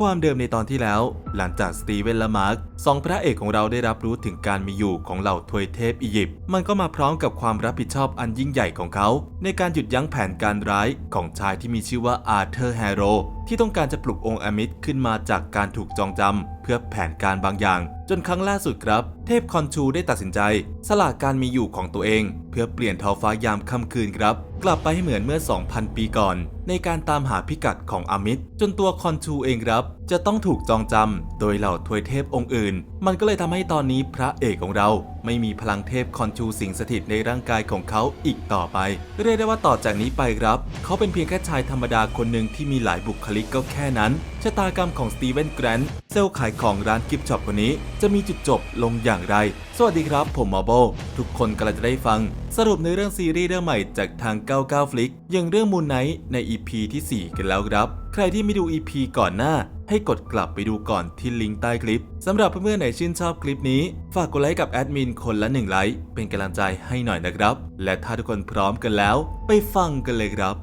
ความเดิมในตอนที่แล้ว หลังจากสตีเวนและมาร์คสองพระเอกของเราได้รับรู้ถึงการมีอยู่ของเหล่าทวยเทพอียิปต์มันก็มาพร้อมกับความรับผิดชอบอันยิ่งใหญ่ของเขา ในการหยุดยั้งแผนการร้ายของชายที่มีชื่อว่าอาร์เธอร์แฮโรที่ต้องการจะปลุกองค์อมิดขึ้นมาจากการถูกจองจำเพื่อแผนการบางอย่าง จนครั้งล่าสุดครับ เทพคอนชูได้ตัดสินใจ สละการมีอยู่ของตัวเอง เพื่อเปลี่ยนท้อฟ้ายามค่ำคืนครับ กลับไปให้เหมือนเมื่อ 2,000 ปีก่อน ในการตามหาพิกัดของอามิดจนตัวคอนชูเองครับ จะต้องถูกจองจำโดยเหล่าทวยเทพองค์อื่น มันก็เลยทำให้ตอนนี้พระเอกของเรา ไม่มีพลังเทพคอนชูสิงสถิตในร่างกายของเขาอีกต่อไป เรียกได้ว่าต่อจากนี้ไปครับ เขาเป็นเพียงแค่ชายธรรมดาคนหนึ่งที่มีหลายบุคลิกก็แค่นั้นชะตากรรมของสตีเวนแกรนท์เซลล์ขายของร้านกิฟต์ช็อปคนนี้ จะมีจุดจบลงอย่างไร สวัสดีครับ ผมมอโบทุกคนกำลังจะได้ฟัง สรุปในเรื่องซีรีส์เรื่องใหม่จากทาง 99 ฟลิกอย่างเรื่องมูนไนท์ใน EP ที่ 4 กันแล้วครับ ใครที่ไม่ดู EP ก่อนหน้า ให้กดกลับไปดูก่อนที่ลิงก์ใต้คลิปสำหรับเพื่อนๆไหนชื่นชอบคลิปนี้ ฝากกดไลค์กับแอดมินคนละหนึ่งไลค์เป็นกำลังใจให้หน่อยนะครับ และถ้าทุกคนพร้อมกันแล้ว ไปฟังกันเลยครับ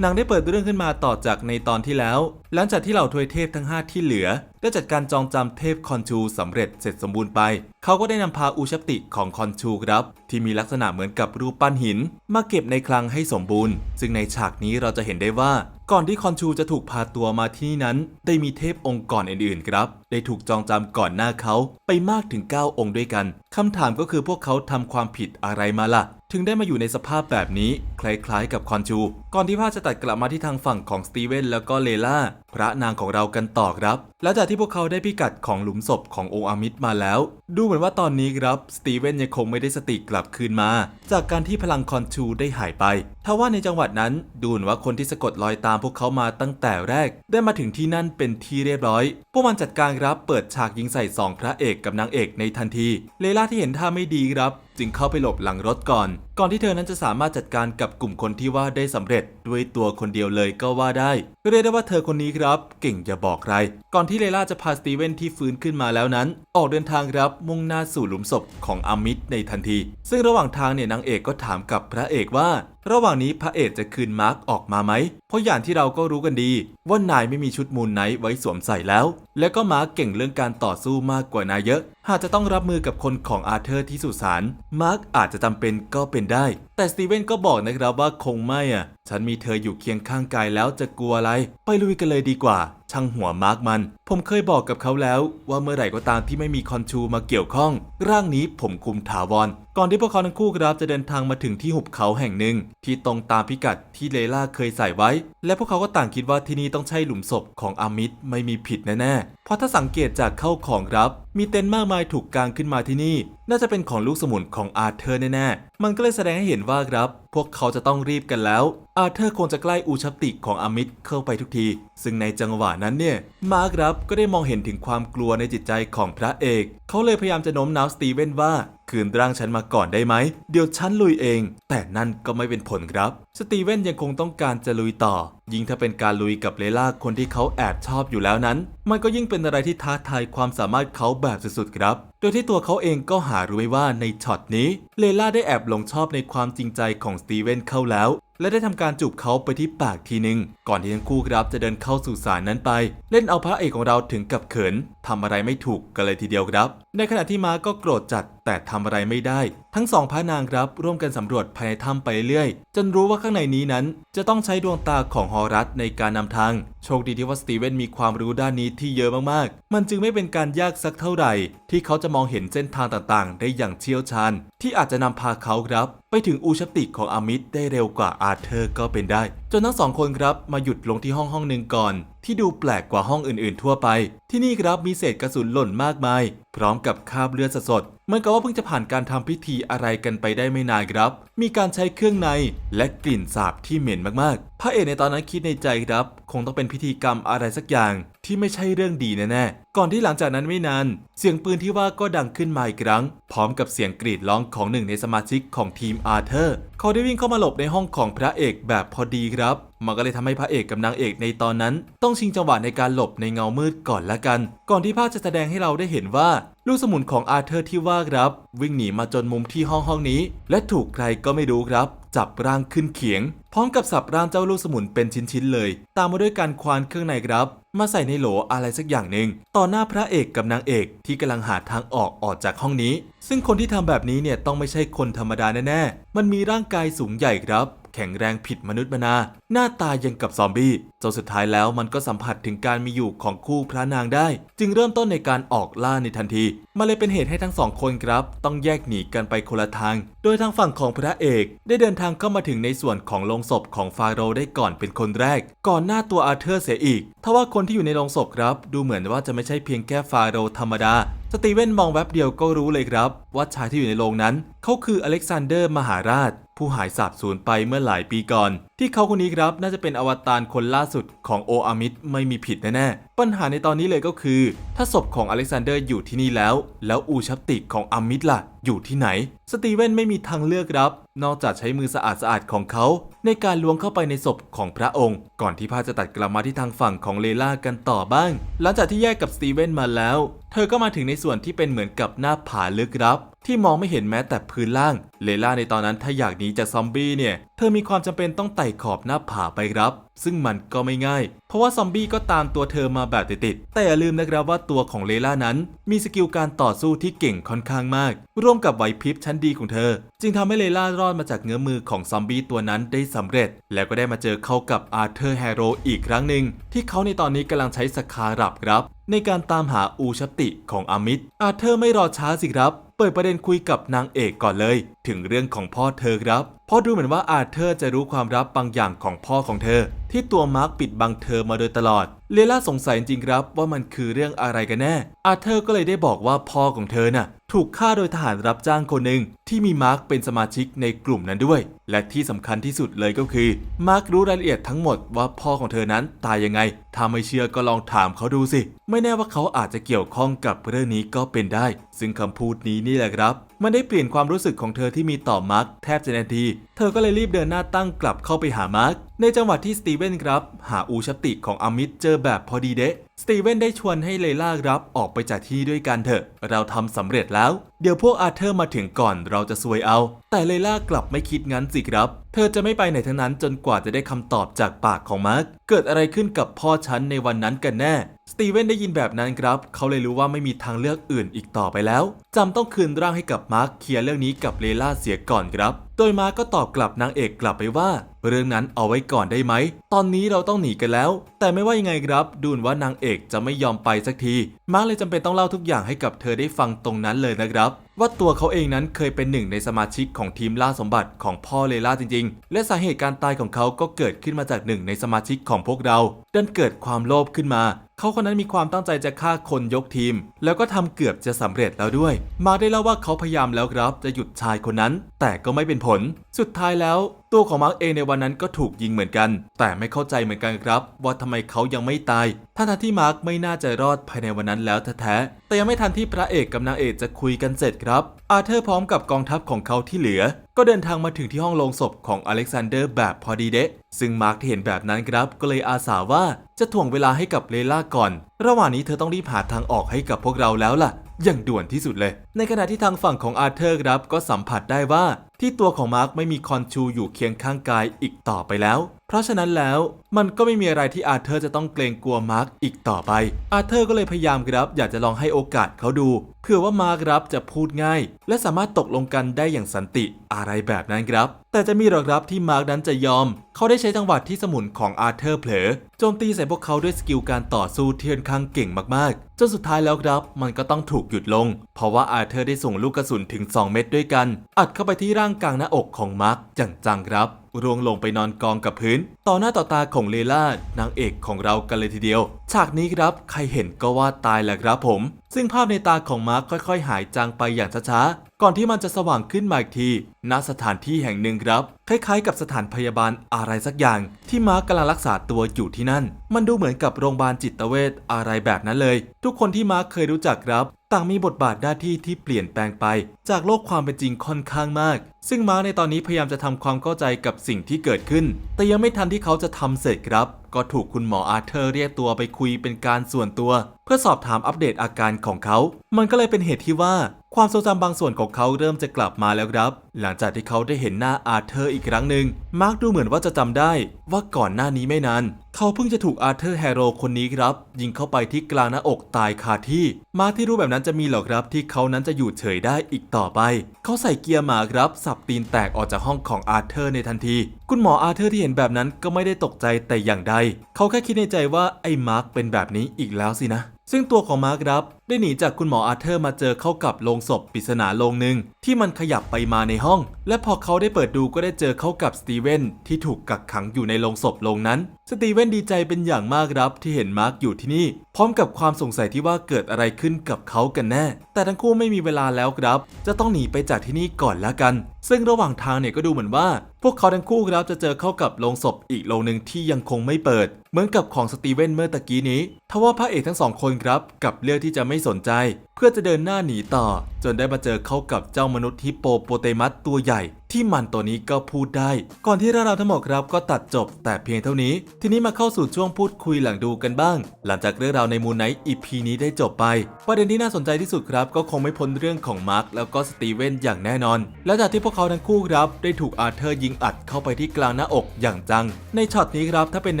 หนังได้เปิดเรื่องขึ้นมาต่อจากในตอนที่แล้ว หลังจากที่เหล่าทวยเทพทั้ง 5 ที่เหลือ ได้จัดการจองจำเทพคอนชูสำเร็จเสร็จสมบูรณ์ไป เขาก็ได้นำพาอูชัปติของคอนชูครับ ที่มีลักษณะเหมือนกับรูปปั้นหิน มาเก็บในคลังให้สมบูรณ์ ซึ่งในฉากนี้เราจะเห็นได้ว่า ก่อนที่คอนชูจะถูกพาตัวมาที่นี่นั้น ได้มีเทพองค์ก่อนอื่นๆครับ ได้ถูกจองจำก่อนหน้าเขาไปมากถึง 9 องค์ด้วยกันคำถามก็คือพวกเขาทำความผิดอะไรมาล่ะถึงได้มาอยู่ในสภาพแบบนี้ คล้ายๆกับคอนชูก่อนที่ภาพจะตัดกลับมาที่ทางฝั่งของสตีเวนแล้วก็เลล่า พระนางของเรากันต่อครับ หลังจากที่พวกเขาได้พิกัดของหลุมศพขององค์อามิดมาแล้ว ดูเหมือนว่าตอนนี้ครับสตีเวนยังคงไม่ได้สติกลับคืนมา จากการที่พลังคอนชูได้หายไปทว่าในจังหวัดนั้นดูเหมือนว่าคนที่สะกดรอยตามพวกเขามาตั้งแต่แรก ได้มาถึงที่นั่นเป็นที่เรียบร้อย พวกมันจัดการครับเปิดฉากยิงใส่สองพระเอกกับนางเอกในทันที เลล่าที่เห็นท่าไม่ดีครับ จึงเข้าไปหลบหลังรถก่อนก่อนที่เธอนั้นจะสามารถจัดการกับกลุ่มคนที่ว่าได้สำเร็จด้วยตัวคนเดียวเลยก็ว่าได้เรียกได้ว่าเธอคนนี้ครับ เก่งอย่าบอกใคร ก่อนที่เลล่าจะพาสตีเวนที่ฟื้นขึ้นมาแล้วนั้น ออกเดินทางครับมุ่งหน้าสู่หลุมศพของอามิดในทันที ซึ่งระหว่างทางเนี่ยนางเอกก็ถามกับพระเอกว่า ระหว่างนี้พระเอกจะคืนมาร์กออกมาไหม เพราะอย่างที่เราก็รู้กันดี ว่านายไม่มีชุดมูลไนท์ไว้สวมใส่แล้ว และก็มาร์กเก่งเรื่องการต่อสู้มากกว่านายเยอะ หากจะต้องรับมือกับคนของอาร์เธอร์ที่สุสานมาร์กอาจจะจำเป็นก็เป็นได้แต่สตีเวนก็บอกนะครับว่าคงไม่อะ ฉันมีเธออยู่เคียงข้างกายแล้วจะกลัวอะไร ไปลุยกันเลยดีกว่า ช่างหัวมาร์กมัน ผมเคยบอกกับเขาแล้ว ว่าเมื่อไหร่ก็ตามที่ไม่มีคอนชูมาเกี่ยวข้อง ร่างนี้ผมคุมถาวร ก่อนที่พวกเขาทั้งคู่ครับจะเดินทางมาถึงที่หุบเขาแห่งหนึ่ง ที่ตรงตามพิกัดที่เลล่าเคยใส่ไว้ และพวกเขาก็ต่างคิดว่าที่นี่ต้องใช่หลุมศพของอามิดไม่มีผิดแน่ๆ เพราะถ้าสังเกตจากเข้าของครับ มีเต็นท์มากมายถูกกางขึ้นมาที่นี่ น่าจะเป็นของลูกสมุนของอาร์เธอร์แน่ๆ มันก็เลยแสดงให้เห็นว่าครับ พวกเขาจะต้องรีบกันแล้ว อาเธอร์คงจะใกล้อูชัปติของอมิตเข้าไปทุกที ซึ่งในจังหวะนั้นเนี่ย มาร์กครับก็ได้มองเห็นถึงความกลัวในจิตใจของพระเอก เขาเลยพยายามจะโน้มน้าวสตีเวนว่า คืนร่างฉันมาก่อนได้ไหม เดี๋ยวฉันลุยเอง แต่นั่นก็ไม่เป็นผลครับ สตีเวนยังคงต้องการจะลุยต่อ ยิ่งถ้าเป็นการลุยกับเลล่าคนที่เขาแอบชอบอยู่แล้วนั้น มันก็ยิ่งเป็นอะไรที่ท้าทายความสามารถเขาแบบสุดๆครับ โดยที่ตัวเขาเองก็หารู้ไม่ว่าในช็อตนี้ เลล่าได้แอบหลงชอบในความจริงใจของสตีเวนเข้าแล้วและได้ทำการจูบเขาไปที่ปากทีหนึ่งก่อนที่ทั้งคู่ครับจะเดินเข้าสู่ศาลนั้นไป เล่นเอาพระเอกของเราถึงกับเขินทำอะไรไม่ถูกกันเลยทีเดียวครับ ในขณะที่มาก็โกรธจัด แต่ทำอะไรไม่ได้ ทั้งสองพระนางครับร่วมกันสำรวจภายในถ้ำไปเรื่อยจนรู้ว่าข้างในนี้นั้น จะต้องใช้ดวงตาของฮอรัสในการนำทาง โชคดีที่ว่าสตีเวนมีความรู้ด้านนี้ที่เยอะมากๆ มันจึงไม่เป็นการยากสักเท่าไหร่ ที่เขาจะมองเห็นเส้นทางต่างๆ ได้อย่างเชี่ยวชาญ ที่อาจจะนำพาเขาครับ ไปถึงอูชติของอามิดได้เร็วกว่าอาเธอร์ก็เป็นได้ จนทั้งสองคนครับมาหยุดลงที่ห้องห้องหนึ่งก่อน ที่ดูแปลกกว่าห้องอื่นๆทั่วไป ที่นี่ครับมีเศษกระสุนหล่นมากมาย พร้อมกับคราบเลือดสดๆเหมือนกับว่าเพิ่งจะผ่านการทำพิธีอะไรกันไปได้ไม่นานครับ มีการใช้เครื่องในและกลิ่นสาบที่เหม็นมากๆ พระเอกในตอนนั้นคิดในใจครับ คงต้องเป็นพิธีกรรมอะไรสักอย่างที่ไม่ใช่เรื่องดีแน่ๆ ก่อนที่หลังจากนั้นไม่นาน เสียงปืนที่ว่าก็ดังขึ้นมาอีกครั้ง พร้อมกับเสียงกรีดร้องของหนึ่งในสมาชิกของทีมอาร์เธอร์ เขาได้วิ่งเข้ามาหลบในห้องของพระเอกแบบพอดีครับมันก็เลยทำให้พระเอกกับนางเอกในตอนนั้น ต้องชิงจังหวะในการหลบในเงามืดก่อนละกัน ก่อนที่ภาพจะแสดงให้เราได้เห็นว่า ลูกสมุนของอาร์เธอร์ที่ว่าครับ วิ่งหนีมาจนมุมที่ห้องห้องนี้ และถูกใครก็ไม่รู้ครับ จับร่างขึ้นเขียง พร้อมกับสับร่างเจ้าลูกสมุนเป็นชิ้นๆเลย ตามมาด้วยการควานเครื่องในครับมาใส่ในโหลอะไรสักอย่างหนึ่งต่อหน้าพระเอกกับนางเอกที่กำลังหาทางออกออกจากห้องนี้ ซึ่งคนที่ทำแบบนี้เนี่ยต้องไม่ใช่คนธรรมดาแน่ๆ มันมีร่างกายสูงใหญ่ครับ แข็งแรงผิดมนุษย์มนา หน้าตายังกับซอมบี้จนสุดท้ายแล้วมันก็สัมผัสถึงการมีอยู่ของคู่พระนางได้ จึงเริ่มต้นในการออกล่าในทันทีมาเลยเป็นเหตุให้ทั้งสองคนครับ ต้องแยกหนีกันไปคนละทาง โดยทางฝั่งของพระเอกได้เดินทางเข้ามาถึงในส่วนของโลงศพของฟาโรได้ก่อนเป็นคนแรก ก่อนหน้าตัวอาเธอร์เสียอีกทว่าคนที่อยู่ในโลงศพครับ ดูเหมือนว่าจะไม่ใช่เพียงแค่ฟาโรธรรมดาสตีเวนมองแวบเดียวก็รู้เลยครับ ว่าชายที่อยู่ในโรงนั้น เขาคืออเล็กซานเดอร์มหาราช ผู้หายสาบสูญไปเมื่อหลายปีก่อนที่เขาคนนี้ครับน่าจะเป็นอวตารคนล่าสุดของโออามิดไม่มีผิดแน่ๆ ปัญหาในตอนนี้เลยก็คือ ถ้าศพของอเล็กซานเดอร์อยู่ที่นี่แล้ว แล้วอูชัปติกของอามิดล่ะ อยู่ที่ไหน สตีเวนไม่มีทางเลือกครับ นอกจากใช้มือสะอาดสะอาดๆของเขา ในการล้วงเข้าไปในศพของพระองค์ ก่อนที่พาจะตัดกลับมาที่ทางฝั่งของเลล่ากันต่อบ้าง หลังจากที่แยกกับสตีเวนมาแล้ว เธอก็มาถึงในส่วนที่เป็นเหมือนกับหน้าผาลึกลับที่มองไม่เห็นแม้แต่พื้นล่าง เลล่าในตอนนั้นถ้าอยากหนีจากซอมบี้เนี่ยเธอมีความจำเป็นต้องไต่ขอบหน้าผาไปครับ ซึ่งมันก็ไม่ง่าย เพราะว่าซอมบี้ก็ตามตัวเธอมาแบบติดๆแต่อย่าลืมนะครับว่าตัวของเลล่านั้น มีสกิลการต่อสู้ที่เก่งค่อนข้างมาก ร่วมกับไหวพริบชั้นดีของเธอ จึงทำให้เลล่ารอดมาจากเงื้อมือของซอมบี้ตัวนั้นได้สำเร็จ แล้วก็ได้มาเจอเข้ากับอาร์เธอร์แฮโรอีกครั้งหนึ่งที่เขาในตอนนี้กำลังใช้สคารับครับ ในการตามหาอูชัติของอามิดอาเธอร์ไม่รอช้าสิครับ เปิดประเด็นคุยกับนางเอกก่อนเลย ถึงเรื่องของพ่อเธอครับ เพราะดูเหมือนว่าอาเธอร์จะรู้ความลับบางอย่างของพ่อของเธอ ที่ตัวมาร์กปิดบังเธอมาโดยตลอด เลล่าสงสัยจริงครับว่ามันคือเรื่องอะไรกันแน่ อาเธอร์ก็เลยได้บอกว่าพ่อของเธอน่ะ ถูกฆ่าโดยทหารรับจ้างคนหนึ่งที่มีมาร์กเป็นสมาชิกในกลุ่มนั้นด้วย และที่สำคัญที่สุดเลยก็คือ มาร์กรู้รายละเอียดทั้งหมดว่าพ่อของเธอนั้นตายยังไง ถ้าไม่เชื่อก็ลองถามเขาดูสิ ไม่แน่ว่าเขาอาจจะเกี่ยวข้องกับเรื่องนี้ก็เป็นได้ ซึ่งคำพูดนี้นี่แหละครับ มันได้เปลี่ยนความรู้สึกของเธอที่มีต่อมาร์กแทบจะทันที เธอก็เลยรีบเดินหน้าตั้งกลับเข้าไปหามาร์กในจังหวะที่สตีเวนครับ หาอูชติของอามิดเจอแบบพอดีเดะสตีเวนได้ชวนให้เลล่ารับออกไปจากที่ด้วยกันเถอะ เราทำสำเร็จแล้ว เดี๋ยวพวกอาเธอร์มาถึงก่อนเราจะซวยเอา แต่เลล่ากลับไม่คิดงั้นสิครับ เธอจะไม่ไปไหนทั้งนั้นจนกว่าจะได้คำตอบจากปากของมาร์กเกิดอะไรขึ้นกับพ่อฉันในวันนั้นกันแน่ สตีเวนได้ยินแบบนั้นครับ เขาเลยรู้ว่าไม่มีทางเลือกอื่นอีกต่อไปแล้วจำต้องคืนร่างให้กับมาร์คเคลียร์เรื่องนี้กับเลล่าเสียก่อนครับโดยมาก็ตอบกลับนางเอกกลับไปว่า เรื่องนั้นเอาไว้ก่อนได้ไหม ตอนนี้เราต้องหนีกันแล้ว แต่ไม่ว่ายังไงครับ ดูนว่านางเอกจะไม่ยอมไปสักที มาร์เลยจำเป็นต้องเล่าทุกอย่างให้กับเธอได้ฟังตรงนั้นเลยนะครับ ว่าตัวเขาเองนั้นเคยเป็นหนึ่งในสมาชิกของทีมล่าสมบัติของพ่อเลล่าจริง ๆ และสาเหตุการตายของเขาก็เกิดขึ้นมาจากหนึ่งในสมาชิกของพวกเราดันเกิดความโลภขึ้นมา เขาคนนั้นมีความตั้งใจจะฆ่าคนยกทีม แล้วก็ทำเกือบจะสำเร็จแล้วด้วย มาได้เล่าว่าเขาพยายามแล้วครับจะหยุดชายคนนั้น แต่ก็ไม่เป็นผล สุดท้ายแล้วตัวของมาร์คเองในวันนั้นก็ถูกยิงเหมือนกัน แต่ไม่เข้าใจเหมือนกันครับ ว่าทำไมเขายังไม่ตายทั้งที่มาร์คไม่น่าจะรอดภายในวันนั้นแล้วแท้ๆแต่ยังไม่ทันที่พระเอกกับนางเอกจะคุยกันเสร็จครับ อาเธอร์พร้อมกับกองทัพของเขาที่เหลือ ก็เดินทางมาถึงที่ห้องโลงศพของอเล็กซานเดอร์แบบพอดีเดะซึ่งมาร์คที่เห็นแบบนั้นครับ ก็เลยอาสาว่าจะถ่วงเวลาให้กับเลล่าก่อน ระหว่างนี้เธอต้องรีบหาทางออกให้กับพวกเราแล้วล่ะอย่างด่วนที่สุดเลย ในขณะที่ทางฝั่งของอาเธอร์ครับก็สัมผัสได้ว่า ที่ตัวของมาร์คไม่มีคอนชูอยู่เคียงข้างกายอีกต่อไปแล้วเพราะฉะนั้นแล้วมันก็ไม่มีอะไรที่อาเธอร์จะต้องเกรงกลัวมาร์คอีกต่อไป อาเธอร์ก็เลยพยายามครับอยากจะลองให้โอกาสเขาดูเผื่อว่ามาร์คครับจะพูดง่าย และสามารถตกลงกันได้อย่างสันติอะไรแบบนั้นครับ แต่จะมีหรอครับที่มาร์คนั้นจะยอม เขาได้ใช้จังหวะที่สมุนของอาเธอร์เผลอโจมตีใส่พวกเขาด้วยสกิลการต่อสู้ที่ค่อนข้างเก่งมากๆจนสุดท้ายแล้วครับ มันก็ต้องถูกหยุดลง เพราะว่าอาเธอร์ได้ส่งลูกกระสุนถึง 2 เม็ดด้วยกัน อัดเข้าไปที่ร่างกลางหน้าอกของมาร์คอย่างจังๆครับ ร่วงลงไปนอนกองกับพื้น ต่อหน้าต่อตาของเลล่านางเอกของเรากันเลยทีเดียว ฉากนี้ครับใครเห็นก็ว่าตายแหละครับผม ซึ่งภาพในตาของมาร์คค่อย ๆ หายจางไปอย่างช้าๆ ก่อนที่มันจะสว่างขึ้นมาอีกทีณสถานที่แห่งหนึ่งครับ คล้ายๆ กับสถานพยาบาลอะไรสักอย่าง ที่มาร์คกำลังรักษาตัวอยู่ที่นั่น มันดูเหมือนกับโรงพยาบาลจิตเวชอะไรแบบนั้นเลย ทุกคนที่มาร์คเคยรู้จักครับ ต่างมีบทบาทหน้าที่ที่เปลี่ยนแปลงไป จากโลกความเป็นจริงค่อนข้างมาก ซึ่งมาร์คในตอนนี้พยายามจะทำความเข้าใจกับสิ่งที่เกิดขึ้น แต่ยังไม่ทันที่เขาจะทำเสร็จครับ ก็ถูกคุณหมออาร์เธอร์เรียกตัวไปคุยเป็นการส่วนตัว เพื่อสอบถามอัปเดตอาการของเขา มันก็เลยเป็นเหตุที่ว่าความทรงจำบางส่วนของเขาเริ่มจะกลับมาแล้วครับ หลังจากที่เขาได้เห็นหน้าอาร์เธอร์อีกครั้งหนึ่งมาร์กดูเหมือนว่าจะจำได้ว่าก่อนหน้านี้ไม่นาน เขาเพิ่งจะถูกอาร์เธอร์แฮโรคนนี้ครับ ยิงเข้าไปที่กลางหน้าอกตายคาที่ มาร์ที่รู้แบบนั้นจะมีหรอครับ ที่เขานั้นจะอยู่เฉยได้อีกต่อไป เขาใส่เกียร์หมาครับ สับตีนแตกออกจากห้องของอาร์เธอร์ในทันที คุณหมออาร์เธอร์ที่เห็นแบบนั้นก็ไม่ได้ตกใจแต่อย่างใด เขาแค่คิดในใจว่าไอ้มาร์กเป็นแบบนี้อีกแล้วสินะซึ่งตัวของมาร์ครับได้หนีจากคุณหมออาร์เธอร์มาเจอเข้ากับโลงศพปริศนาโลงหนึ่งที่มันขยับไปมาในห้อง และพอเขาได้เปิดดูก็ได้เจอเข้ากับสตีเวนที่ถูกกักขังอยู่ในโลงศพโลงนั้น สตีเวนดีใจเป็นอย่างมากครับที่เห็นมาร์คอยู่ที่นี่ พร้อมกับความสงสัยที่ว่าเกิดอะไรขึ้นกับเขากันแน่ แต่ทั้งคู่ไม่มีเวลาแล้วครับ จะต้องหนีไปจากที่นี่ก่อนแล้วกัน ซึ่งระหว่างทางเนี่ยก็ดูเหมือนว่า พวกเขาทั้งคู่ครับจะเจอเข้ากับโลงศพอีกโลงหนึ่งที่ยังคงไม่เปิด เหมือนกับของสตีเวนเมื่อตะกี้นี้ทว่าพระเอกทั้งสองคนครับกับเลือกที่จะไม่สนใจเพื่อจะเดินหน้าหนีต่อ จนได้มาเจอเข้ากับเจ้ามนุษย์ฮิปโปโปเตมัสตัวใหญ่ ที่มันตัวนี้ก็พูดได้ ก่อนที่เรื่องราวทั้งหมดครับก็ตัดจบ แต่เพียงเท่านี้ ทีนี้มาเข้าสู่ช่วงพูดคุยหลังดูกันบ้าง หลังจากเรื่องราวในมูนไนท์อีพีนี้ได้จบไป ประเด็นที่น่าสนใจที่สุดครับก็คงไม่พ้นเรื่องของมาร์คแล้วก็สตีเวนอย่างแน่นอน และจากที่พวกเขาทั้งคู่ครับได้ถูกอาร์เธอร์ยิงอัดเข้าไปที่กลางหน้าอกอย่างจัง ในช็อตนี้ครับถ้าเป็นใ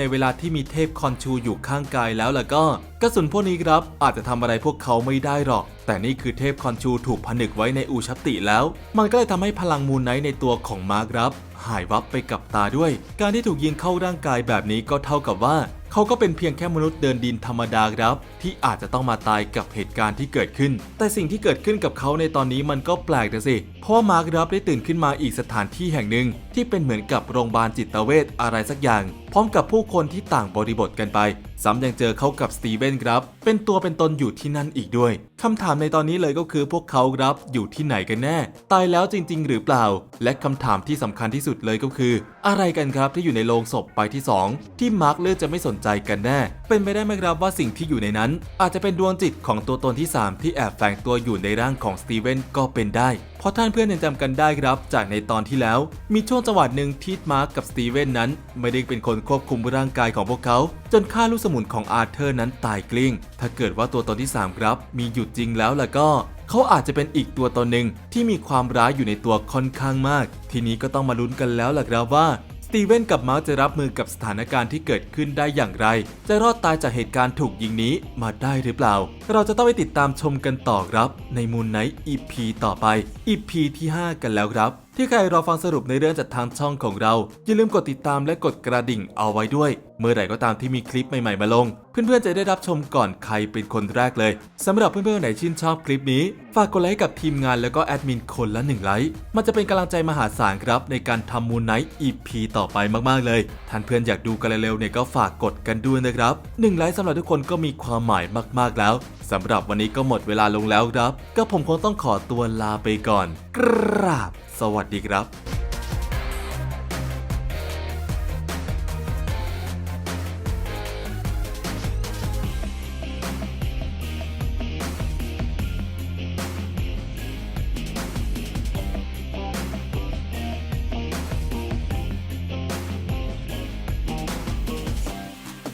นเวลาที่มีเทพคอนชูอยู่ข้างกายแล้วล่ะก็ กระสุนพวกนี้ครับอาจจะทำอะไรพวกเขาไม่ได้หรอก แต่นี่คือเทพคอนชูถูกผนึกไว้ในอูชัปติแล้ว มันก็เลยทำให้พลังมูลไนท์ในตัวของมาร์ครับ หายวับไปกับตาด้วย การที่ถูกยิงเข้าร่างกายแบบนี้ก็เท่ากับว่า เขาก็เป็นเพียงแค่มนุษย์เดินดินธรรมดาครับ ที่อาจจะต้องมาตายกับเหตุการณ์ที่เกิดขึ้น แต่สิ่งที่เกิดขึ้นกับเขาในตอนนี้มันก็แปลกนะสิเพราะว่ามาร์ครับได้ตื่นขึ้นมาอีกสถานที่แห่งหนึ่ง ที่เป็นเหมือนกับโรงพยาบาลจิตเวชอะไรสักอย่าง พร้อมกับผู้คนที่ต่างบริบทกันไป ซ้ำยังเจอเขากับสตีเวนครับ เป็นตัวเป็นตนอยู่ที่นั่นอีกด้วยคำถามในตอนนี้เลยก็คือพวกเขาครับอยู่ที่ไหนกันแน่ ตายแล้วจริง ๆ หรือเปล่า และคำถามที่สำคัญที่สุดเลยก็คือ อะไรกันครับที่อยู่ในโรงศพใบที่ 2 ที่มาร์คเลือกจะไม่สนใจกันแน่ เป็นไปได้ไหมครับว่าสิ่งที่อยู่ในนั้น อาจจะเป็นดวงจิตของตัวตนที่ 3 ที่แอบแฝงตัวอยู่ในร่างของสตีเวนก็เป็นได้ เพราะท่านเพื่อนยังจำกันได้ครับ จากในตอนที่แล้ว มีช่วงจังหวะหนึ่งที่มาร์คกับสตีเวนนั้น ไม่ได้เป็นคนควบคุมร่างกายของพวกเขา จนฆ่าลูกสมุนของอาร์เธอร์นั้นตายกลิ้ง ถ้าเกิดว่าตัวตนที่ 3 ครับ มีอยู่จริงแล้วล่ะก็ เขาอาจจะเป็นอีกตัวตนหนึ่งที่มีความร้ายอยู่ในตัวค่อนข้างมาก ทีนี้ก็ต้องมาลุ้นกันแล้วล่ะครับว่าสตีเวนกับมาร์จะรับมือกับสถานการณ์ที่เกิดขึ้นได้อย่างไร จะรอดตายจากเหตุการณ์ถูกยิงนี้มาได้หรือเปล่า เราจะต้องไปติดตามชมกันต่อครับ ในมูลไนท์ EP ต่อไป EP ที่ 5 กันแล้วครับ ที่ใครรอฟังสรุปในเรื่องจากทางช่องของเรา อย่าลืมกดติดตามและกดกระดิ่งเอาไว้ด้วย เมื่อไหร่ก็ตามที่มีคลิปใหม่ๆมาลง เพื่อนๆจะได้รับชมก่อนใครเป็นคนแรกเลยสำหรับเพื่อนๆไหนชื่นชอบคลิปนี้ ฝากกดไลค์กับทีมงานแล้วก็แอดมินคนละหนึ่งไลค์มันจะเป็นกำลังใจมหาศาลครับ ในการทำมูลไนท์ EP ต่อไปมากๆเลยท่านเพื่อนอยากดูกันเร็วๆเนี่ยก็ฝากกดกันด้วยนะครับหนึ่งไลค์สำหรับทุกคนก็มีความหมายมากๆแล้วสำหรับวันนี้ก็หมดเวลาลงแล้วครับ ก็ผมคงต้องขอตัวลาไปก่อน กราบสวัสดีครับ